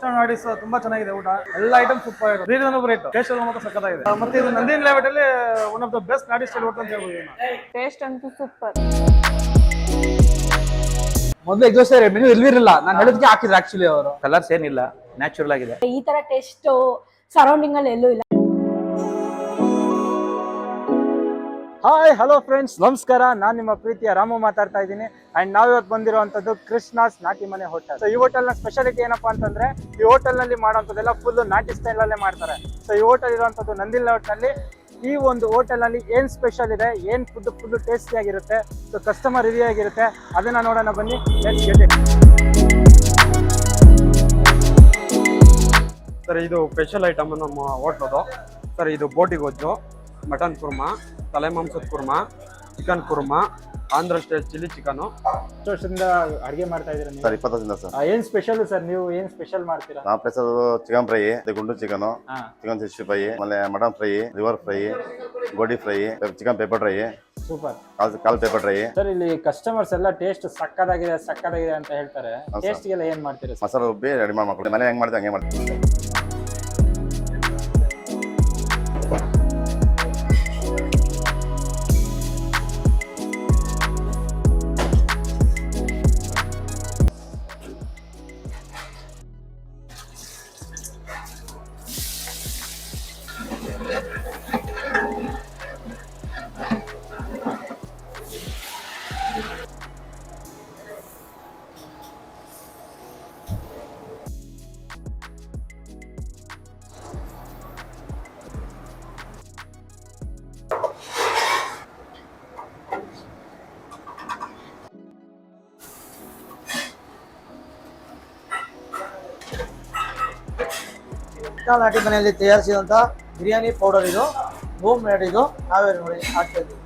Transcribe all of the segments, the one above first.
Krishna sir ತುಂಬಾ ಚೆನ್ನಾಗಿದೆ ಊಟ. ಎಲ್ಲ ಐಟಮ್ ಸೂಪರ್ ಆಗಿದೆ ರೀಸನಬಲ್ ರೇಟ್ ಟೇಸ್ಟ್ ಎಲ್ಲ ಮಾತ್ರ ಸಕ್ಕತ್ತಾಗಿದೆ ಮತ್ತೆ ಇದು ನಂದಿನ ಲೇಔಟ್ ಅಲ್ಲಿ ಒನ್ ಆಫ್ ದ ಬೆಸ್ಟ್ ನಾಡಿ ಸ್ಟೈಲ್ ಹೋಟೆಲ್ ಅಂತ ಹೇಳ್ಬೋದು ಟೇಸ್ಟ್ ಅಂತೂ ಸೂಪರ್ ಮೊದಲು ಎಗ್ದೋಸೆ ಮೆನು ಇರ್ಲಿರಲಿಲ್ಲ ನಾನು ಹೇಳೋದಕ್ಕೆ ಹಾಕಿದ್ರೆ ಆಕ್ಚುಲಿ ಅವರು. ಕಲರ್ಸ್ ಏನಿಲ್ಲ. ನ್ಯಾಚುರಲ್ ಆಗಿದೆ. ಈ ತರ ಟೇಸ್ಟ್ ಸರೌಂಡಿಂಗ್ ಅಲ್ಲಿ ಎಲ್ಲೂ ಇಲ್ಲ. ಹಾಯ್ ಹಲೋ ಫ್ರೆಂಡ್ಸ್ ನಮಸ್ಕಾರ. ನಾನು ನಿಮ್ಮ ಪ್ರೀತಿಯ ರಾಮು ಮಾತಾಡ್ತಾ ಇದ್ದೀನಿ. ಅಂಡ್ ನಾವು ಇವತ್ತು ಬಂದಿರುವಂತದ್ದು ಕೃಷ್ಣಾಸ್ ನಾಟಿ ಮನೆ ಹೋಟೆಲ್ ಸೊ ಈ ಹೋಟೆಲ್ನ ಸ್ಪೆಷಾಲಿಟಿ ಏನಪ್ಪಾ ಅಂತಂದ್ರೆ, ಈ ಹೋಟೆಲ್ನಲ್ಲಿ ಮಾಡುವಂಥದ್ದೆಲ್ಲ ಫುಲ್ ನಾಟಿ ಸ್ಟೈಲಲ್ಲೇ ಮಾಡ್ತಾರೆ. ಸೊ ಈ ಹೋಟೆಲ್ ಇರುವಂಥದ್ದು ನಂದಿಲ್ನಲ್ಲಿ ಈ ಒಂದು ಹೋಟೆಲ್ನಲ್ಲಿ ಏನು ಸ್ಪೆಷಲ್ ಇದೆ, ಏನು ಫುಡ್ ಫುಲ್ ಟೇಸ್ಟಿ ಆಗಿರುತ್ತೆ ಸೊ ಕಸ್ಟಮರ್ ರಿವ್ಯೂ ಆಗಿರುತ್ತೆ, ಅದನ್ನ ನೋಡೋಣ ಬನ್ನಿ. ಸರ್, ಇದು ಸ್ಪೆಷಲ್ ಐಟಮ್ ನಮ್ಮ ಹೋಟ್ಲದು ಸರ್, ಇದು ಬೋಟಿ ಗೊಜ್ಜು ಮಟನ್ ಕುರ್ಮಾ ತಲೆ ಮಾಂಸದ kurma chicken kurma Andhra style chilli chicken ಎಷ್ಟು ವರ್ಷದಿಂದ ಅಡುಗೆ ಮಾಡ್ತಾ ಇದ್ದೀರಾ ನೀವು? ಸರ್ ಇಪ್ಪತ್ತರಿಂದ ಸರ್. ಆ, ಏನ್ ಸ್ಪೆಷಲ್ ಸರ್? ನೀವು ಏನ್ ಸ್ಪೆಷಲ್ ಮಾಡ್ತೀರಾ? ನಾವು ಪ್ಲೇಸ್ ಚಿಕನ್ ಫ್ರೈ ಗುಂಡು ಚಿಕನ್ ಹಾ. ಚಿಕನ್ ಸಿಕ್ಸ್ಟಿ ಫ್ರೈ ಆಮೇಲೆ ಮಟನ್ ಫ್ರೈ ರಿವರ್ ಫ್ರೈ ಗೋಡಿ fry chicken pepper fry super ಕಾಲ್ ಕಾಲ್ ಪೇಪರ್ ಫ್ರೈ ಸರ್ ಇಲ್ಲಿ ಕಸ್ಟಮರ್ಸ್ ಎಲ್ಲ ಟೇಸ್ಟ್ ಸಕ್ಕದಾಗಿದೆ ಸಕ್ಕದಾಗಿದೆ ಅಂತ ಹೇಳ್ತಾರೆ. ಹೌದು ಟೇಸ್ಟ್ ಗೆಲ್ಲ ಏನ್ ಮಾಡ್ತೀರಾ ಸರ್ ಮಸಾಲೆ ರುಬ್ಬಿ ರೆಡಿ ಮಾಡಿ ಮಾಡ್ಕೊಡಿ ಮನೆ ಹೆಂಗ್ ಮಾಡ್ತೀವಿ ಹಂಗೆ ಮಾಡ್ತೀವಿ. ಕೃಷ್ಣ ನಾಟಿ ಮನೆಯಲ್ಲಿ ತಯಾರಿಸಿದಂತಹ ಬಿರಿಯಾನಿ ಪೌಡರ್ ಇದು. ಹೋಮ್ ಮೇಡ್ ಇದು. ನಾವೇ ನೋಡಿ ಹಾಕ್ತಾ ಇದ್ದೀವಿ.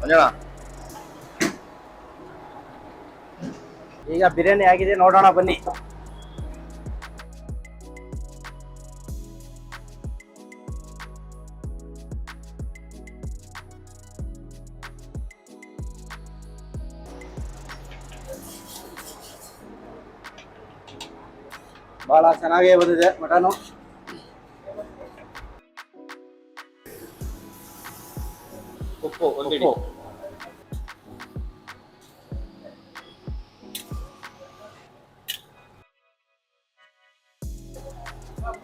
ಮಂಜಣ್ಣ ಈಗ ಬಿರಿಯಾನಿ ಆಗಿದೆ ನೋಡೋಣ ಬನ್ನಿ. ಬಹಳ ಚೆನ್ನಾಗೇ ಬಂದಿದೆ ಮಟನು. உப்பு ஒன்றடி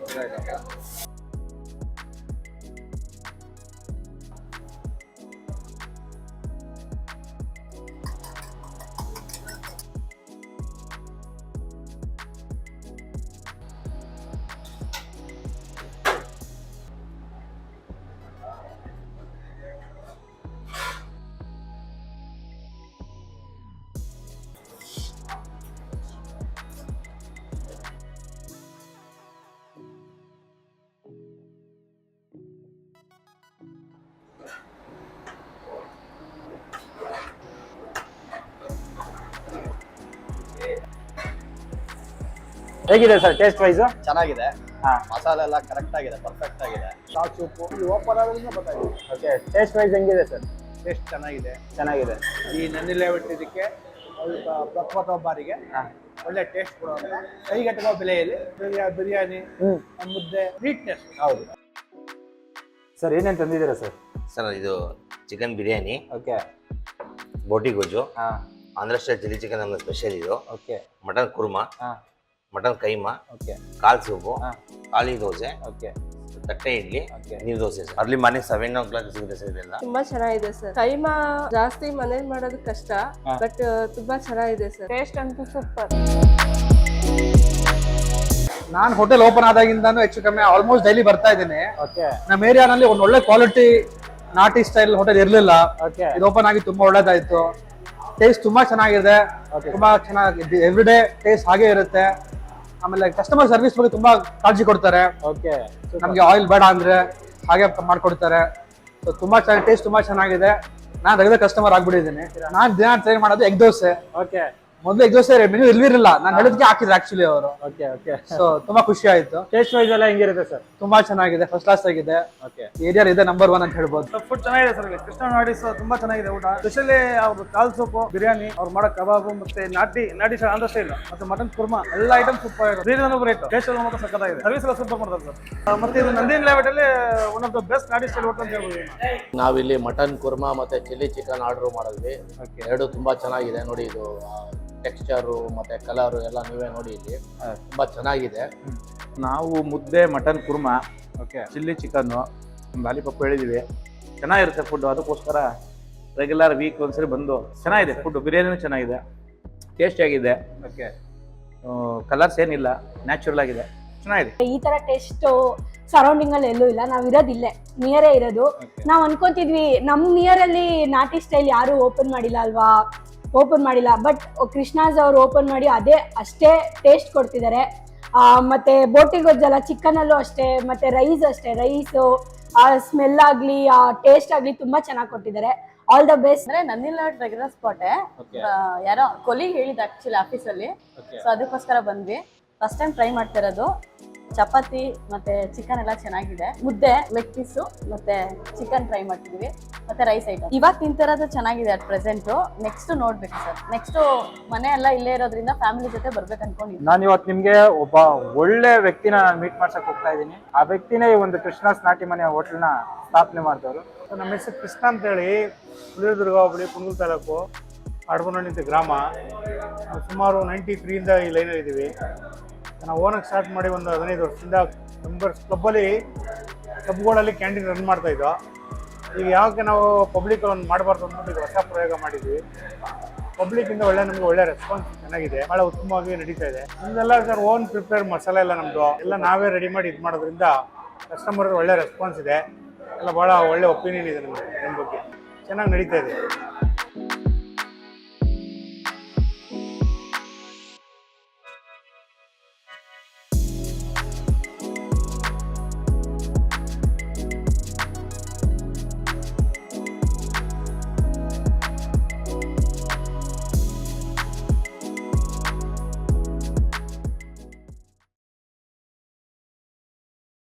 Right, ಹೇಗಿದೆ ಸರ್ ಟೇಸ್ಟ್ ವೈಸ್ ಚೆನ್ನಾಗಿದೆ. ಹಾ. ಮಸಾಲೆ ಎಲ್ಲ ಕರೆಕ್ಟ್ ಆಗಿದೆ ಪರ್ಫೆಕ್ಟ್ ಆಗಿದೆ. ಸಾಕು ಸೂಪ್ ಇದು ಓಪನ್ ಆಗೋದ್ರಿಂದ ಗೊತ್ತಾಗಿದೆ ಓಕೆ ಟೇಸ್ಟ್ ವೈಸ್ ಹೆಂಗಿದೆ ಸರ್? ಟೇಸ್ಟ್ ಚೆನ್ನಾಗಿದೆ. ಚೆನ್ನಾಗಿದೆ. ಈ ನಂದಿ ಬಿಟ್ಟಿದ್ದಕ್ಕೆ ಇದಕ್ಕೆ ಸ್ವಲ್ಪ ಪ್ರಥಮ ಬಾರಿಗೆ ಒಳ್ಳೆ ಟೇಸ್ಟ್ ಕೊಡುವಂತ ಕೈಗೆಟುಕುವ ಬೆಲೆಯಲ್ಲಿ ಇದೆ ಬಿರಿಯಾನಿ ಮುದ್ದೆ ನೀಟ್ನೆಸ್ ಹೌದು. ಸರ್ ಏನೇನು ತಂದಿದ್ದೀರಾ ಸರ್? ಸರ್ ಇದು ಚಿಕನ್ ಬಿರಿಯಾನಿ ಓಕೆ ಬೋಟಿ ಗೊಜ್ಜು ಹಾ. ಆಂಧ್ರ ಸ್ಟೈಲ್ ಚಿಲ್ಲಿ ಚಿಕನ್ ನಮ್ಮ ಸ್ಪೆಷಲ್ ಇದು. ಓಕೆ ಮಟನ್ ಕುರ್ಮಾ ಹಾ. Mutton keema okay. ಕಾಲ್ ಸೂಪು ಕಾಲಿ ಖಾಲಿ ದೋಸೆ ಓಕೆ. ತಟ್ಟೆ ಇಡ್ಲಿ ಓಕೆ. ನೀರು dosa early morning seven o'clock ಸಿಗುತ್ತೆ ಸರ್ ಇದೆಲ್ಲ. ತುಂಬಾ ಚೆನ್ನಾಗಿದೆ ಸರ್. ಕೈಮಾ ಜಾಸ್ತಿ ಮನೆ ಮಾಡೋದು ಕಷ್ಟ ಬಟ್ ತುಂಬಾ ಚೆನ್ನಾಗಿದೆ ಸರ್. ಟೇಸ್ಟ್ ಅಂತೂ ಸೂಪರ್. ನಾನು ಹೋಟೆಲ್ ಓಪನ್ ಆದಾಗಿಂದಾನು ಹೆಚ್ಚು ಕಮ್ಮಿ ಆಲ್ಮೋಸ್ಟ್ ಡೈಲಿ ಬರ್ತಾ ಇದ್ದೀನಿ. ಓಕೆ. ನಮ್ಮ ಏರಿಯಾನಲ್ಲಿ ಒಂದು ಒಳ್ಳೆ ಕ್ವಾಲಿಟಿ ನಾಟಿ ಸ್ಟೈಲ್ ಹೋಟೆಲ್ ಇರಲಿಲ್ಲ. ಓಕೆ. ಇದು ಓಪನ್ ಆಗಿ ತುಂಬಾ ಒಳ್ಳೇದಾಯ್ತು. ಟೇಸ್ಟ್ ತುಂಬಾ ಚೆನ್ನಾಗಿದೆ. ತುಂಬಾ ಚೆನ್ನಾಗಿ ಎವ್ರಿ ಡೇ ಟೇಸ್ಟ್ ಹಾಗೆ ಇರುತ್ತೆ. ಆಮೇಲೆ ಕಸ್ಟಮರ್ ಸರ್ವಿಸ್ ಬಗ್ಗೆ ತುಂಬಾ ಕಾಳಜಿ ಕೊಡ್ತಾರೆ. ಓಕೆ ನಮ್ಗೆ ಆಯಿಲ್ ಬೇಡ ಅಂದ್ರೆ ಹಾಗೆ ಮಾಡ್ಕೊಡ್ತಾರೆ. ಸೊ ತುಂಬಾ ಚೆನ್ನಾಗಿ ಟೇಸ್ಟ್ ತುಂಬಾ ಚೆನ್ನಾಗಿದೆ. ನಾನು ರೆಗ್ಯುಲರ್ ಕಸ್ಟಮರ್ ಆಗ್ಬಿಟ್ಟಿದ್ದೀನಿ. ನಾನು ದಿನ ಟ್ರೈ ಮಾಡೋದು ಎಗ್ ದೋಸೆ. ಓಕೆ ಮೊದಲು ಎಕ್ಸಾಸ್ಟ್ ಮೆನು ಇಲ್ವಿರಲ್ಲ ನಾನು ಹೇಳೋದಕ್ಕೆ ಹಾಕಿದ್ರು ಆಕ್ಚುಲಿ ಅವರು. ಓಕೆ ಓಕೆ ಸೊ ತುಂಬಾ ಖುಷಿ ಆಯ್ತು. ಟೇಸ್ಟ್ ವೈಸ್ ಎಲ್ಲ ಹೆಂಗಿರುತ್ತೆ ಸರ್ ತುಂಬಾ ಚೆನ್ನಾಗಿದೆ ಫಸ್ಟ್ ಕ್ಲಾಸ್ ಆಗಿದೆ. ಓಕೆ ಏರಿಯಾ ಇದೆ ನಂಬರ್ ಒನ್ ಅಂತ ಹೇಳ್ಬೋದು. ಫುಡ್ ಚೆನ್ನಾಗಿದೆ ಸರ್ ಇಲ್ಲಿ. ಕೃಷ್ಣ ನಾಡಿಸ್ ತುಂಬಾ ಚೆನ್ನಾಗಿದೆ ಊಟ. ಸ್ಪೆಷಲಿ ಅವ್ರ ಕಾಲ್ ಸೂಪು ಬಿರಿಯಾನಿ ಅವ್ರು ಮಾಡೋ ಕಬಾಬು ಮತ್ತೆ ನಾಟಿ ನಾಟಿ ಸರ್ ಆಂಧ್ರ ಸ್ಟೈಲ್ ಮತ್ತೆ ಮಟನ್ ಕುರ್ಮಾ ಎಲ್ಲ ಐಟಮ್ ಸೂಪರ್ ಆಗಿದೆ. ರೀಸನಬಲ್ ರೇಟ್ ಟೇಸ್ಟ್ ಎಲ್ಲ ಮಾತ್ರ ಸಕ್ಕತ್ತಾಗಿದೆ ಸರ್ವಿಸ್ ಎಲ್ಲ ಸೂಪರ್ ಮಾಡ್ತಾರೆ ಸರ್ ಮತ್ತೆ ಇದು ನಂದಿನ ಲೇಔಟ್ ಅಲ್ಲಿ ಒನ್ ಆಫ್ ದ ಬೆಸ್ಟ್ ನಾಟಿ ಸ್ಟೈಲ್ ಹೋಟೆಲ್ ಅಂತ ಹೇಳ್ಬೋದು. ನಾವಿಲ್ಲಿ ಮಟನ್ ಕುರ್ಮಾ ಮತ್ತೆ ಚಿಲ್ಲಿ ಚಿಕನ್ ಆರ್ಡರ್ ಮಾಡಿದ್ವಿ. ಎರಡು ತುಂಬಾ ಚೆನ್ನಾಗಿದೆ. ನೋಡಿ ಇದು ಟೆಕ್ಸ್ಚರು ಮತ್ತೆ ಕಲರು ಎಲ್ಲ ನೀವೇ ನೋಡಿ ಇಲ್ಲಿ. ತುಂಬಾ ಚೆನ್ನಾಗಿದೆ. ನಾವು ಮುದ್ದೆ mutton kurma okay chilli chicken lollipop ಹೇಳಿದೀವಿ. ಚೆನ್ನಾಗಿರುತ್ತೆ ಫುಡ್ ಅದಕ್ಕೋಸ್ಕರ ರೆಗ್ಯುಲರ್ ವೀಕ್ ಒಂದ್ಸರಿ ಬಂದು ಚೆನ್ನಾಗಿದೆ ಫುಡ್ ಬಿರಿಯಾನಿನೂ ಚೆನ್ನಾಗಿದೆ. ಟೇಸ್ಟಿಯಾಗಿದೆ ಓಕೆ ಕಲರ್ಸ್ ಏನಿಲ್ಲ. ನ್ಯಾಚುರಲ್ ಆಗಿದೆ. ಚೆನ್ನಾಗಿದೆ. ಈ ತರ ಟೇಸ್ಟ್ ಸರೌಂಡಿಂಗ್ ಅಲ್ಲಿ ಎಲ್ಲೂ ಇಲ್ಲ. ನಾವ್ ಇರೋದು ಇಲ್ಲೇ. ನಿಯರೇ ಇರೋದು. ನಾವ್ ಅನ್ಕೊಂತಿದ್ವಿ ನಮ್ ನಿಯರ್ ಅಲ್ಲಿ ನಾಟಿ ಸ್ಟೈಲ್ ಯಾರು ಓಪನ್ ಮಾಡಿಲ್ಲ ಅಲ್ವಾ? ಓಪನ್ ಮಾಡಿಲ್ಲ. ಬಟ್ ಕೃಷ್ಣಾಜ್ ಅವರು ಓಪನ್ ಮಾಡಿ ಅದೇ ಅಷ್ಟೇ ಟೇಸ್ಟ್ ಕೊಡ್ತಿದ್ದಾರೆ ಮತ್ತೆ ಬೋಟಿ ಗೊಜ್ಜಲ್ಲ ಚಿಕನ್ ಅಲ್ಲೂ ಅಷ್ಟೇ ಮತ್ತೆ ರೈಸ್ ಅಷ್ಟೇ. ರೈಸು ಆ ಸ್ಮೆಲ್ ಆಗ್ಲಿ ಆ ಟೇಸ್ಟ್ ಆಗ್ಲಿ ತುಂಬಾ ಚೆನ್ನಾಗಿ ಕೊಟ್ಟಿದ್ದಾರೆ ಆಲ್ ದ ಬೆಸ್ಟ್ ಅಂದ್ರೆ ನನ್ನಿಲ್ಲ ರೆಗ್ಯುಲರ್ ಸ್ಪಾಟ್. ಯಾರೋ ಕೊಲಿ ಹೇಳಿದ ಆಕ್ಚುಲಿ ಆಫೀಸಲ್ಲಿ. ಸೊ ಅದಕ್ಕೋಸ್ಕರ ಬಂದ್ವಿ. ಫಸ್ಟ್ ಟೈಮ್ ಟ್ರೈ ಮಾಡ್ತಿರೋದು. ಚಪಾತಿ ಮತ್ತೆ ಚಿಕನ್ ಎಲ್ಲ ಚೆನ್ನಾಗಿದೆ. ಮುದ್ದೆ ಲೆಗ್ ಪೀಸು ಮತ್ತೆ ಚಿಕನ್ ಫ್ರೈ ಮಾಡ್ತಿದೀವಿ. ಮತ್ತೆ ರೈಸ್ ಐಟಮ್ ಇವಾಗ ತಿಂತಿರೋದು ಚೆನ್ನಾಗಿದೆ ಅಟ್ ಪ್ರೆಸೆಂಟ್. ನೆಕ್ಸ್ಟ್ ನೋಡ್ಬೇಕು ಸರ್. ನೆಕ್ಸ್ಟ್ ಮನೆ ಎಲ್ಲ ಇಲ್ಲೇ ಇರೋದ್ರಿಂದ ಫ್ಯಾಮಿಲಿ ಜೊತೆ ಬರ್ಬೇಕು ಅನ್ಕೊಂಡಿದ್ದೀನಿ. ನಾನು ಇವತ್ತು ನಿಮ್ಗೆ ಒಬ್ಬ ಒಳ್ಳೆ ವ್ಯಕ್ತಿನ ನಾನು ಮೀಟ್ ಮಾಡ್ಸಕ್ ಹೋಗ್ತಾ ಇದ್ದೀನಿ. ಆ ವ್ಯಕ್ತಿನೇ ಈ ಒಂದು ಕೃಷ್ಣಾಸ್ ಸ್ನಾಟಿ ಮನೆ ಹೋಟೆಲ್ನ ಸ್ಥಾಪನೆ ಮಾಡಿದವರು. ನಮ್ಮ ಹೆಸರು ಕೃಷ್ಣ ಅಂತೇಳಿ. ಹುಲಿದುರ್ಗ ಹೋಬಳಿ ಕುಣಗುಲ್ ತಾಲೂಕು ಅಡಬನಹಳ್ಳಿ ಅಂತ ಗ್ರಾಮ. ಸುಮಾರು ನೈಂಟಿ ತ್ರೀಯಿಂದ ಈ ಲೈನಲ್ಲಿ ಇದ್ದೀವಿ ನಾವು ಓನಾಗಿ ಸ್ಟಾರ್ಟ್ ಮಾಡಿ ಒಂದು ಹದಿನೈದು ವರ್ಷದಿಂದ ಮೆಂಬರ್ಸ್ ಕ್ಲಬ್ಬಲ್ಲಿ ಕ್ಲಬ್ಗಳಲ್ಲಿ ಕ್ಯಾಂಟೀನ್ ರನ್ ಮಾಡ್ತಾ ಇದ್ದೋ ಈಗ ಯಾಕೆ ನಾವು ಪಬ್ಲಿಕ್ ಒಂದು ಮಾಡಬಾರ್ದು ಅಂದ್ಬಿಟ್ಟು ಈಗ ಹೊಸ ಪ್ರಯೋಗ ಮಾಡಿದ್ವಿ. ಪಬ್ಲಿಕ್ಕಿಂದ ಒಳ್ಳೆ ನಮಗೆ ಒಳ್ಳೆ ರೆಸ್ಪಾನ್ಸ್ ಚೆನ್ನಾಗಿದೆ. ಭಾಳ ಉತ್ತಮವಾಗಿ ನಡೀತಾ ಇದೆ. ನಿಮ್ದೆಲ್ಲ ಸರ್ ಓನ್ ಪ್ರಿಪೇರ್ ಮಸಾಲೆ ಎಲ್ಲ ನಮ್ಮದು ಎಲ್ಲ ನಾವೇ ರೆಡಿ ಮಾಡಿ ಇದು ಮಾಡೋದ್ರಿಂದ ಕಸ್ಟಮರ್ ಒಳ್ಳೆ ರೆಸ್ಪಾನ್ಸ್ ಇದೆ. ಎಲ್ಲ ಭಾಳ ಒಳ್ಳೆ ಒಪಿನಿಯನ್ ಇದೆ ನಮಗೆ ನಮ್ಮ ಬಗ್ಗೆ. ಚೆನ್ನಾಗಿ ನಡೀತಾ ಇದೆ.